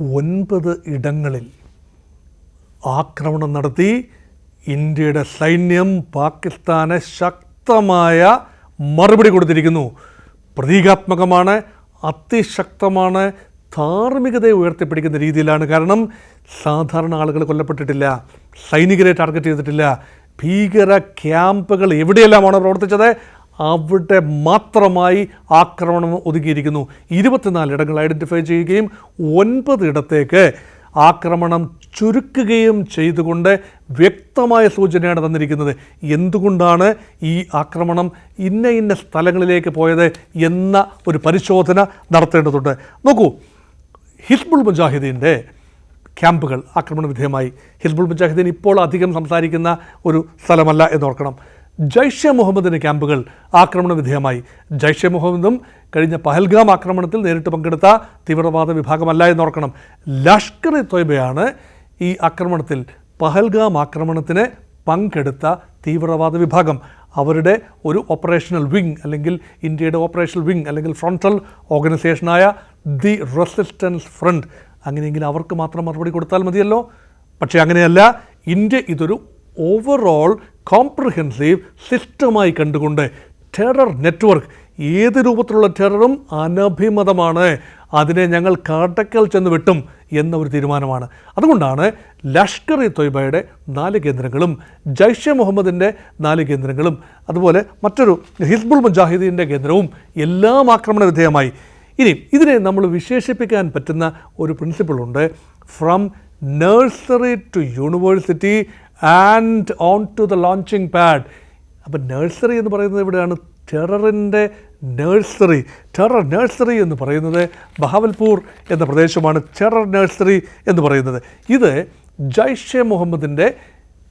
ഒൻപത് ഇടങ്ങളിൽ ആക്രമണം നടത്തി ഇന്ത്യയുടെ സൈന്യം പാകിസ്ഥാനെ ശക്തമായ മറുപടി കൊടുത്തിരിക്കുന്നു. പ്രതീകാത്മകമാണ് അതിശക്തമാണ് ധാർമ്മികതയെ ഉയർത്തിപ്പിടിക്കുന്ന രീതിയിലാണ്. കാരണം സാധാരണ ആളുകൾ കൊല്ലപ്പെട്ടിട്ടില്ല സൈനികരെ ടാർഗറ്റ് ചെയ്തിട്ടില്ല. ഭീകര ക്യാമ്പുകൾ എവിടെയെല്ലാമാണ് പ്രവർത്തിച്ചത്? അവിടെ മാത്രമായി ആക്രമണം ഒതുക്കിയിരിക്കുന്നു. ഇരുപത്തിനാല് ഇടങ്ങൾ ഐഡന്റിഫൈ ചെയ്യുകയും ഒൻപത് ഇടത്തേക്ക് ആക്രമണം ചുരുക്കുകയും ചെയ്തുകൊണ്ട് വ്യക്തമായ സൂചനയാണ് തന്നിരിക്കുന്നത്. എന്തുകൊണ്ടാണ് ഈ ആക്രമണം ഇന്ന ഇന്ന സ്ഥലങ്ങളിലേക്ക് പോയത് എന്ന ഒരു പരിശോധന നടത്തേണ്ടതുണ്ട്. നോക്കൂ ഹിസ്ബുൾ മുജാഹിദീന്റെ ക്യാമ്പുകൾ ആക്രമണ വിധേയമായി. ഹിസ്ബുൾ മുജാഹിദ്ദീൻ ഇപ്പോൾ അധികം സംസാരിക്കുന്ന ഒരു സ്ഥലമല്ല എന്നോർക്കണം ജൈഷെ മുഹമ്മദിന്റെ ക്യാമ്പുകൾ ആക്രമണ വിധേയമായി. മുഹമ്മദും കഴിഞ്ഞ പഹൽഗാം ആക്രമണത്തിൽ നേരിട്ട് പങ്കെടുത്ത തീവ്രവാദ വിഭാഗമല്ല എന്നോർക്കണം. ലഷ്കർ ഇ തൊയ്ബയാണ് ഈ ആക്രമണത്തിൽ പഹൽഗാം ആക്രമണത്തിന് പങ്കെടുത്ത തീവ്രവാദ വിഭാഗം. അവരുടെ ഒരു ഓപ്പറേഷണൽ വിങ് അല്ലെങ്കിൽ ഇന്ത്യയുടെ ഓപ്പറേഷണൽ വിങ് അല്ലെങ്കിൽ ഫ്രണ്ടൽ ഓർഗനൈസേഷനായ ദി റെസിസ്റ്റൻസ് ഫ്രണ്ട് അങ്ങനെയെങ്കിൽ അവർക്ക് മാത്രം മറുപടി കൊടുത്താൽ മതിയല്ലോ. പക്ഷേ അങ്ങനെയല്ല ഇന്ത്യ ഇതൊരു ഓവറോൾ കോംപ്രഹെൻസീവ് സിസ്റ്റമായി കണ്ടുകൊണ്ട് ടെറർ നെറ്റ്വർക്ക് ഏത് രൂപത്തിലുള്ള ടെററും അനഭിമതമാണ്. അതിനെ ഞങ്ങൾ കാട്ടക്കൽ ചെന്ന് വെട്ടും എന്ന ഒരു തീരുമാനമാണ്. അതുകൊണ്ടാണ് ലഷ്കർ ഇ തൊയ്ബയുടെ നാല് കേന്ദ്രങ്ങളും ജൈഷെ മുഹമ്മദിന്റെ നാല് കേന്ദ്രങ്ങളും അതുപോലെ മറ്റൊരു ഹിസ്ബുൾ മുജാഹിദീന്റെ കേന്ദ്രവും എല്ലാം ആക്രമണ വിധേയമായി. ഇനി ഇതിനെ നമ്മൾ വിശേഷിപ്പിക്കാൻ പറ്റുന്ന ഒരു പ്രിൻസിപ്പിളുണ്ട് from nursery to university and on to the launching pad അപ്പം നഴ്സറി എന്ന് പറയുന്നത് ഇവിടെയാണ് ടെററിന്റെ നഴ്സറി ടെറർ നഴ്സറി എന്ന് പറയുന്നത് ബഹാവൽപൂർ എന്ന പ്രദേശമാണ് ടെറർ നഴ്സറി എന്ന് പറയുന്നത്. ഇത് ജൈഷെ മുഹമ്മദിന്റെ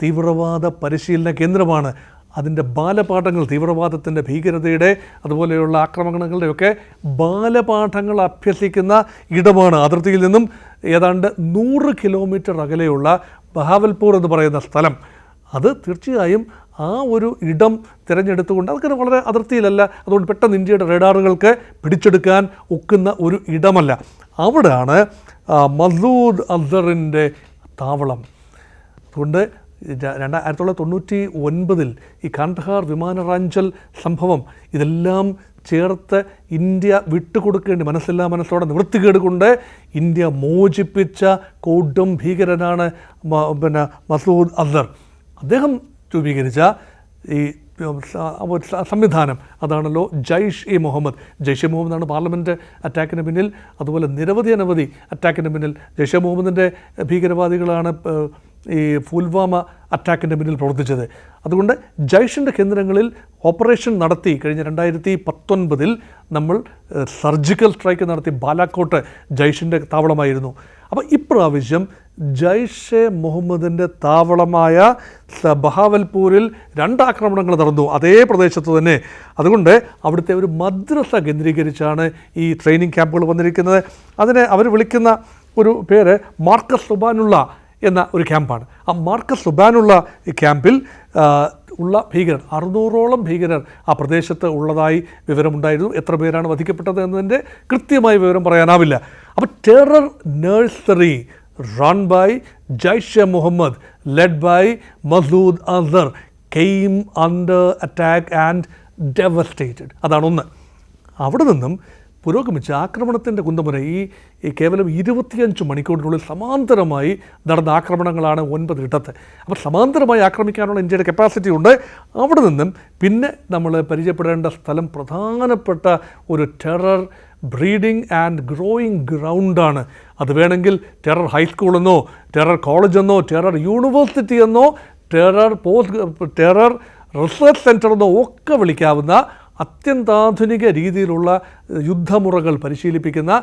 തീവ്രവാദ പരിശീലന കേന്ദ്രമാണ്. അതിന്റെ ബാലപാഠങ്ങൾ തീവ്രവാദത്തിന്റെ ഭീകരതയുടെ അതുപോലെയുള്ള ആക്രമണങ്ങളുടെയൊക്കെ ബാലപാഠങ്ങൾ അഭ്യസിക്കുന്ന ഇടമാണ്. അതിർത്തിയിൽ നിന്നും ഏതാണ്ട് നൂറ് കിലോമീറ്റർ അകലെയുള്ള ബഹാവൽപൂർ എന്ന് പറയുന്ന സ്ഥലം. അത് തീർച്ചയായും ആ ഒരു ഇടം തിരഞ്ഞെടുത്തുകൊണ്ട് അതൊക്കെ വളരെ അതിർത്തിയിലല്ല. അതുകൊണ്ട് പെട്ടെന്ന് ഇന്ത്യയുടെ റഡാറുകൾക്ക് പിടിച്ചെടുക്കാൻ ഒക്കുന്ന ഒരു ഇടമല്ല. അവിടെയാണ് മസൂദ് അസറിന്റെ താവളം. അതുകൊണ്ട് രണ്ടാ ആയിരത്തി തൊള്ളായിരത്തി തൊണ്ണൂറ്റി ഒൻപതിൽ ഈ കാണ്ഡഹാർ വിമാനറാഞ്ചൽ സംഭവം ഇതെല്ലാം ചേർത്ത് ഇന്ത്യ വിട്ടുകൊടുക്കേണ്ടി മനസ്സില്ലാ മനസ്സോടെ നിവൃത്തികേട് കൊണ്ട് ഇന്ത്യ മോചിപ്പിച്ച കൊടും ഭീകരനാണ് പിന്നെ മസൂദ് അസർ അദ്ദേഹം രൂപീകരിച്ച ഈ സംവിധാനം അതാണല്ലോ ജയ്ഷ് ഇ മുഹമ്മദ്. ജയ്ഷ് ഇ മുഹമ്മദാണ് പാർലമെന്റ് അറ്റാക്കിന് പിന്നിൽ അതുപോലെ നിരവധി അനവധി അറ്റാക്കിന് പിന്നിൽ ഇ മുഹമ്മദിന്റെ ഭീകരവാദികളാണ് ഈ പുൽവാമ അറ്റാക്കിന്റെ പിന്നിൽ പ്രവർത്തിച്ചത്. അതുകൊണ്ട് ജൈഷിന്റെ കേന്ദ്രങ്ങളിൽ ഓപ്പറേഷൻ നടത്തി കഴിഞ്ഞ രണ്ടായിരത്തി പത്തൊൻപതിൽ നമ്മൾ സർജിക്കൽ സ്ട്രൈക്ക് നടത്തി ബാലാക്കോട്ട് ജൈഷിന്റെ താവളമായിരുന്നു. അപ്പോൾ ഇപ്രാവശ്യം ജൈഷെ മുഹമ്മദിന്റെ താവളമായ ബഹാവൽപൂരിൽ രണ്ട് ആക്രമണങ്ങൾ നടന്നു അതേ പ്രദേശത്ത് തന്നെ. അതുകൊണ്ട് അവിടുത്തെ ഒരു മദ്രസ കേന്ദ്രീകരിച്ചാണ് ഈ ട്രെയിനിങ് ക്യാമ്പുകൾ വന്നിരിക്കുന്നത്. അതിനെ അവർ വിളിക്കുന്ന ഒരു പേര് മാർക്കസ് സുബാനുള്ള എന്ന ഒരു ക്യാമ്പാണ്. ആ മാർക്കസ് സുബാനുള്ള ക്യാമ്പിൽ ഉള്ള ഭീകരർ അറുന്നൂറോളം ഭീകരർ ആ പ്രദേശത്ത് ഉള്ളതായി വിവരമുണ്ടായിരുന്നു. എത്ര പേരാണ് വധിക്കപ്പെട്ടത് എന്നതിന്റെ കൃത്യമായ വിവരം പറയാനാവില്ല. അപ്പോൾ terror nursery run by Jaishe Muhammad led by Masood Azhar came under attack and devastated അതാണ് ഒന്ന്. അവിടെ നിന്നും പുരോഗമിച്ച് ആക്രമണത്തിന്റെ കുന്തമുന ഈ കേവലം ഇരുപത്തിയഞ്ച് മണിക്കൂറിനുള്ളിൽ സമാന്തരമായി നടന്ന ആക്രമണങ്ങളാണ് ഒൻപത് ഇടത്ത്. അപ്പോൾ സമാന്തരമായി ആക്രമിക്കാനുള്ള ഇന്ത്യയുടെ കപ്പാസിറ്റി ഉണ്ട്. അവിടെ നിന്നും പിന്നെ നമ്മൾ പരിചയപ്പെടേണ്ട സ്ഥലം പ്രധാനപ്പെട്ട ഒരു ടെറർ ബ്രീഡിംഗ് ആൻഡ് ഗ്രോയിങ് ഗ്രൗണ്ടാണ് അത് വേണമെങ്കിൽ ടെറർ ഹൈസ്കൂളെന്നോ ടെറർ കോളേജെന്നോ ടെറർ യൂണിവേഴ്സിറ്റി എന്നോ terror post terror research centre എന്നോ ഒക്കെ വിളിക്കാവുന്ന അത്യന്താധുനിക രീതിയിലുള്ള യുദ്ധമുറകൾ പരിശീലിപ്പിക്കുന്ന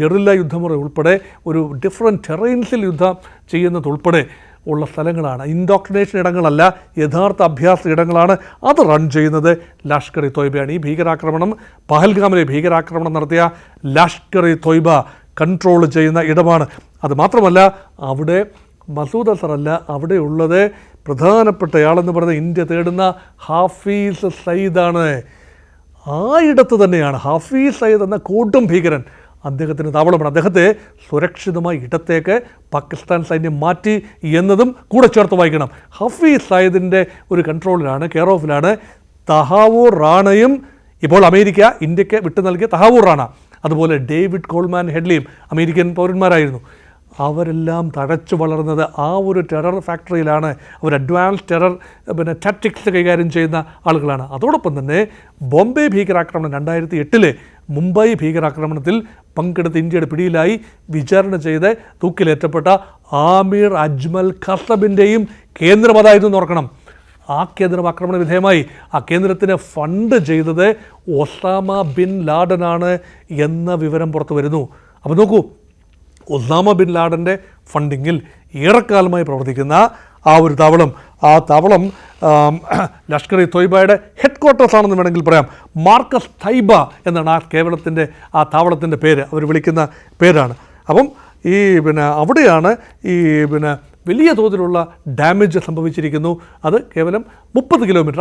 ഗറില്ല യുദ്ധമുറ ഉൾപ്പെടെ ഒരു ഡിഫറെന്റ് ടെറൈൻസിൽ യുദ്ധം ചെയ്യുന്നതുൾപ്പെടെ ഉള്ള സ്ഥലങ്ങളാണ്. ഇൻഡോക്ട്രിനേഷൻ ഇടങ്ങളല്ല യഥാർത്ഥ അഭ്യാസ ഇടങ്ങളാണ്. അത് റൺ ചെയ്യുന്നത് ലഷ്കർ ഇ തൊയ്ബയാണ് ഈ ഭീകരാക്രമണം പഹൽഗാമിലെ ഭീകരാക്രമണം നടത്തിയ ലഷ്കർ ഇ തൊയ്ബ കൺട്രോൾ ചെയ്യുന്ന ഇടമാണ്. അത് മാത്രമല്ല അവിടെ മസൂദ് അസറല്ല അല്ല അവിടെ ഉള്ളത് പ്രധാനപ്പെട്ടയാളെന്ന് പറയുന്നത് ഇന്ത്യ തേടുന്ന ഹാഫീസ് സയ്യിദാണ് ആ ഇടത്ത് തന്നെയാണ് ഹഫീസ് സയ്യിദ് എന്ന കൂട്ടും ഭീകരൻ. അദ്ദേഹത്തിന് താവളമാണ്. അദ്ദേഹത്തെ സുരക്ഷിതമായി ഇടത്തേക്ക് പാകിസ്ഥാൻ സൈന്യം മാറ്റി എന്നതും കൂടെ ചേർത്ത് വായിക്കണം. ഹഫീസ് സയ്യിദിന്റെ ഒരു കൺട്രോളിലാണ് കെയർ ഓഫിലാണ് തഹാവൂർ റാണയും ഇപ്പോൾ അമേരിക്ക ഇന്ത്യയ്ക്ക് വിട്ടു നൽകിയ തഹാവൂർ റാണ. അതുപോലെ ഡേവിഡ് കോൾമാൻ ഹെഡ്ലിയും അമേരിക്കൻ പൗരന്മാരായിരുന്നു. അവരെല്ലാം തഴച്ചു വളർന്നത് ആ ഒരു ടെറർ ഫാക്ടറിയിലാണ് അവർ അഡ്വാൻസ് ടെറർ പിന്നെ ടാറ്റിക്സ് കൈകാര്യം ചെയ്യുന്ന ആളുകളാണ്. അതോടൊപ്പം തന്നെ ബോംബെ ഭീകരാക്രമണം രണ്ടായിരത്തി എട്ടിലെ മുംബൈ ഭീകരാക്രമണത്തിൽ പങ്കെടുത്ത് ഇന്ത്യയുടെ പിടിയിലായി വിചാരണ ചെയ്ത് തൂക്കിലേറ്റപ്പെട്ട ആമീർ അജ്മൽ ഖസബിന്റെയും കേന്ദ്രം അതായിരുന്നു ഓർക്കണം. ആ കേന്ദ്രം ആക്രമണ വിധേയമായി. ആ കേന്ദ്രത്തിന് ഫണ്ട് ചെയ്തത് ഒസാമ ബിൻ ലാഡനാണ് എന്ന വിവരം പുറത്തു വരുന്നു. അപ്പോൾ നോക്കൂ ഒസാമ ബിൻ ലാഡന്റെ ഫണ്ടിങ്ങിൽ ഏറെക്കാലമായി പ്രവർത്തിക്കുന്ന ആ ഒരു താവളം. ആ താവളം ലഷ്കർ ഇ തൊയ്ബയുടെ ഹെഡ് ക്വാർട്ടേഴ്സ് ആണെന്ന് വേണമെങ്കിൽ പറയാം. മാർക്കസ് തൈബ എന്നാണ് ആ കേവലത്തിന്റെ ആ താവളത്തിന്റെ പേര്. അവർ വിളിക്കുന്ന പേരാണ്. അപ്പം ഈ പിന്നെ അവിടെയാണ് ഈ പിന്നെ വലിയ തോതിലുള്ള ഡാമേജ് സംഭവിച്ചിരിക്കുന്നു. അത് കേവലം മുപ്പത് കിലോമീറ്റർ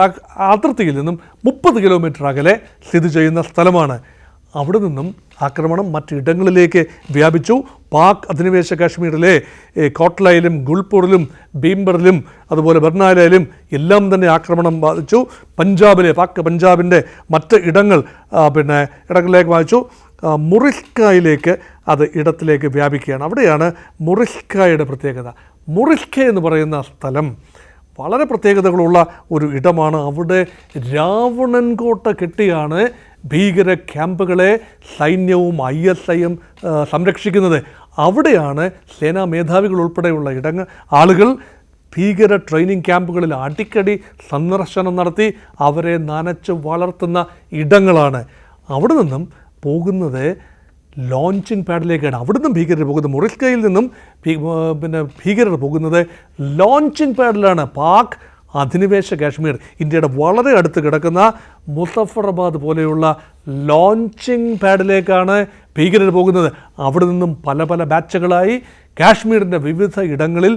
അതിർത്തിയിൽ നിന്നും മുപ്പത് കിലോമീറ്റർ അകലെ സ്ഥിതി ചെയ്യുന്ന സ്ഥലമാണ്. അവിടെ നിന്നും ആക്രമണം മറ്റിടങ്ങളിലേക്ക് വ്യാപിച്ചു. പാക് അധിനിവേശ കാശ്മീരിലെ കോട്ട്ലയിലും ഗുൾപൂറിലും ഭീംബറിലും അതുപോലെ ബർണാലയിലും എല്ലാം തന്നെ ആക്രമണം ബാധിച്ചു. പഞ്ചാബിലെ പാക് പഞ്ചാബിന്റെ മറ്റ് ഇടങ്ങൾ പിന്നെ ഇടങ്ങളിലേക്ക് ബാധിച്ചു മുറിഷ്കായിലേക്ക് അത് ഇടത്തിലേക്ക് വ്യാപിക്കുകയാണ്. അവിടെയാണ് മുറിഷ്കായുടെ പ്രത്യേകത. മുറിഷ്ക എന്ന് പറയുന്ന സ്ഥലം വളരെ പ്രത്യേകതകളുള്ള ഒരു ഇടമാണ്. അവിടെ രാവണൻകോട്ട കെട്ടിയാണ് ഭീകര ക്യാമ്പുകളെ സൈന്യവും ഐ എസ് ഐയും സംരക്ഷിക്കുന്നത്. അവിടെയാണ് സേനാ മേധാവികൾ ഉൾപ്പെടെയുള്ള ഇടങ്ങൾ ആളുകൾ ഭീകര ട്രെയിനിങ് ക്യാമ്പുകളിൽ അടിക്കടി സന്ദർശനം നടത്തി അവരെ നനച്ച് വളർത്തുന്ന ഇടങ്ങളാണ്. അവിടെ നിന്നും പോകുന്നത് ലോഞ്ചിങ് പാഡിലേക്കാണ്. അവിടുന്ന് ഭീകരർ പോകുന്നത് മുറിസ്കയിൽ നിന്നും പിന്നെ ഭീകരർ പോകുന്നത് ലോഞ്ചിങ് പാഡിലാണ്. പാക് അധിനിവേശ കാശ്മീർ ഇന്ത്യയുടെ വളരെ അടുത്ത് കിടക്കുന്ന മുസഫറബാദ് പോലെയുള്ള ലോഞ്ചിങ് പാഡിലേക്കാണ് ഭീകരർ പോകുന്നത്. അവിടെ നിന്നും പല പല ബാച്ചുകളായി കാശ്മീരിന്റെ വിവിധ ഇടങ്ങളിൽ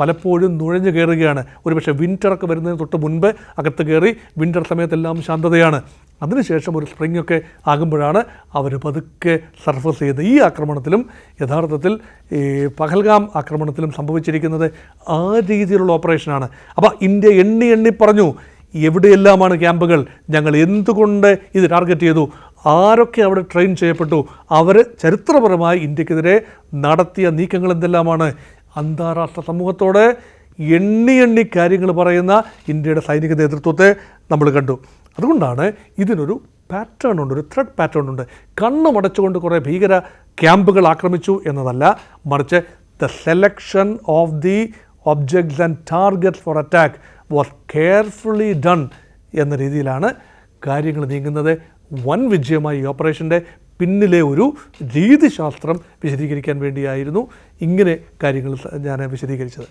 പലപ്പോഴും നുഴഞ്ഞു കയറുകയാണ്. ഒരുപക്ഷെ വിന്ററൊക്കെ വരുന്നതിന് തൊട്ട് മുൻപ് അകത്ത് കയറി വിന്റർ സമയത്തെല്ലാം ശാന്തതയാണ്. അതിനുശേഷം ഒരു സ്പ്രിംഗ് ഒക്കെ ആകുമ്പോഴാണ് അവർ പതുക്കെ സർഫസ് ചെയ്ത് ഈ ആക്രമണത്തിലും യഥാർത്ഥത്തിൽ ഈ പഹൽഗാം ആക്രമണത്തിലും സംഭവിച്ചിരിക്കുന്നത് ആ രീതിയിലുള്ള ഓപ്പറേഷനാണ്. അപ്പോൾ ഇന്ത്യ എണ്ണി എണ്ണി പറഞ്ഞു എവിടെയെല്ലാമാണ് ക്യാമ്പുകൾ? ഞങ്ങൾ എന്തുകൊണ്ട് ഇത് ടാർഗറ്റ് ചെയ്തു? ആരൊക്കെ അവിടെ ട്രെയിൻ ചെയ്യപ്പെട്ടു? അവർ ചരിത്രപരമായി ഇന്ത്യക്കെതിരെ നടത്തിയ നീക്കങ്ങൾ എന്തെല്ലാമാണ്? അന്താരാഷ്ട്ര സമൂഹത്തോട് എണ്ണി എണ്ണി കാര്യങ്ങൾ പറയുന്ന ഇന്ത്യയുടെ സൈനിക നേതൃത്വത്തെ നമ്മൾ കണ്ടു. അതുകൊണ്ടാണ് ഇതിനൊരു പാറ്റേൺ ഉണ്ട് ഒരു ത്രെഡ് പാറ്റേൺ ഉണ്ട്. കണ്ണ് മടച്ചുകൊണ്ട് കുറേ ഭീകര ക്യാമ്പുകൾ ആക്രമിച്ചു എന്നതല്ല മറിച്ച് the selection of the objects and target for attack was carefully done എന്ന രീതിയിലാണ് കാര്യങ്ങൾ നീങ്ങുന്നത്. വൻ വിജയമായി ഈ ഓപ്പറേഷന്റെ പിന്നിലെ ഒരു രീതിശാസ്ത്രം വിശദീകരിക്കാൻ വേണ്ടിയായിരുന്നു ഇങ്ങനെ കാര്യങ്ങൾ ഞാൻ വിശദീകരിച്ചത്.